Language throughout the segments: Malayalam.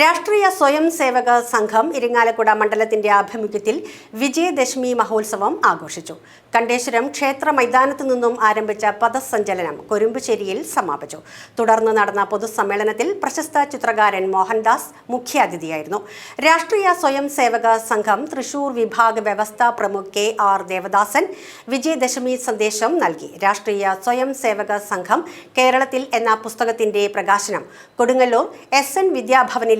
രാഷ്ട്രീയ സ്വയം സേവക സംഘം ഇരിങ്ങാലക്കുട മണ്ഡലത്തിന്റെ ആഭിമുഖ്യത്തിൽ വിജയദശമി മഹോത്സവം ആഘോഷിച്ചു. കണ്ടേശ്വരം ക്ഷേത്ര മൈതാനത്തു നിന്നും ആരംഭിച്ച പദസഞ്ചലനം കൊരുമ്പുശ്ശേരിയിൽ സമാപിച്ചു. തുടർന്ന് നടന്ന പൊതുസമ്മേളനത്തിൽ പ്രശസ്ത ചിത്രകാരൻ മോഹൻദാസ് മുഖ്യാതിഥിയായിരുന്നു. രാഷ്ട്രീയ സ്വയം സേവക സംഘം തൃശൂർ വിഭാഗ വ്യവസ്ഥാ പ്രമുഖ് കെ ആർ ദേവദാസൻ വിജയദശമി സന്ദേശം നൽകി. രാഷ്ട്രീയ സ്വയം സേവക സംഘം കേരളത്തിൽ എന്ന പുസ്തകത്തിന്റെ പ്രകാശനം. കൊടുങ്ങല്ലൂർ എസ് എൻ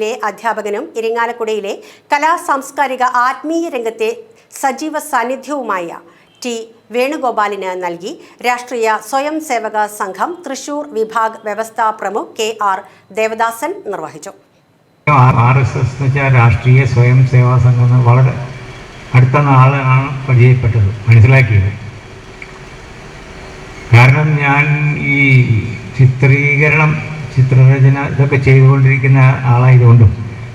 വിദ്യാഭവനിലെ അധ്യാപകനും ഇരിങ്ങാലക്കുടയിലെ കലാ സാംസ്കാരിക ആത്മീയ രംഗത്തെ സജീവ സാന്നിധ്യവുമായ ടി വേണുഗോപാലിന് നൽകി രാഷ്ട്രീയ സ്വയം സേവക സംഘം തൃശൂർ വിഭാഗ് വ്യവസ്ഥാ പ്രമുഖ് കെ ആർ ദേവദാസൻ നിർവഹിച്ചു ആർ എസ് എസ് എന്ന് വെച്ചാൽ രാഷ്ട്രീയ സ്വയം സേവാ സംഘം വളരെ അടുത്ത നാളാണ് പരിചയപ്പെട്ടത് മനസ്സിലാക്കിയത് കാരണം ഞാൻ ഈ ചിത്രീകരണം ചിത്രരചന ഇതൊക്കെ ചെയ്തുകൊണ്ടിരിക്കുന്ന ആളായതുകൊണ്ടും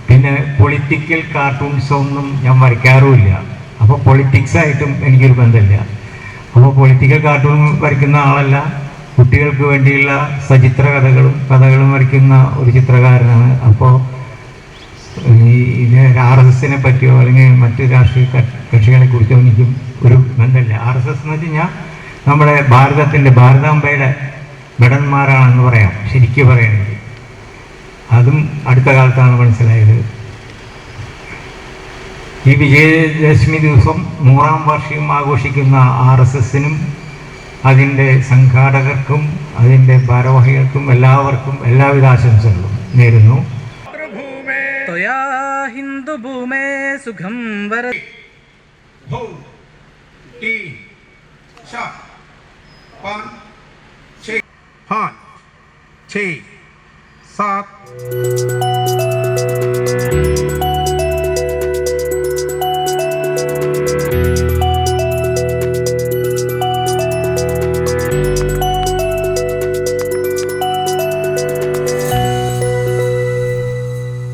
പിന്നെ പൊളിറ്റിക്കൽ കാർട്ടൂൺസൊന്നും ഞാൻ വരയ്ക്കാറുമില്ല. അപ്പോൾ പൊളിറ്റിക്സായിട്ടും എനിക്കൊരു ബന്ധമില്ല. അപ്പോൾ പൊളിറ്റിക്കൽ കാർട്ടൂൺ വരയ്ക്കുന്ന ആളല്ല. കുട്ടികൾക്ക് വേണ്ടിയുള്ള സചിത്ര കഥകളും കഥകളും വരയ്ക്കുന്ന ഒരു ചിത്രകാരനാണ്. അപ്പോൾ ഈ ഇത് ആർ എസ് എസിനെ പറ്റിയോ അല്ലെങ്കിൽ മറ്റ് രാഷ്ട്രീയ കക്ഷികളെ കുറിച്ചോ എനിക്കും ഒരു ബന്ധമില്ല. ആർ എസ് എസ് എന്ന് വെച്ച് കഴിഞ്ഞാൽ നമ്മുടെ ഭാരതത്തിന്റെ ഭാരതാംബയുടെ ഭടന്മാരാണെന്ന് പറയാം ശരിക്കും പറയുന്നത് അതും അടുത്ത കാലത്താണ് മനസ്സിലായത് ഈ വിജയദശമി ദിവസം നൂറാം വാർഷികം ആഘോഷിക്കുന്ന ആർ എസ് എസിനും അതിൻ്റെ സംഘാടകർക്കും അതിൻ്റെ ഭാരവാഹികൾക്കും എല്ലാവർക്കും എല്ലാവിധ ആശംസകളും നേരുന്നു त्वया हिन्दुभूमे सुखं वर हो तीन Hot. Tea. Sock.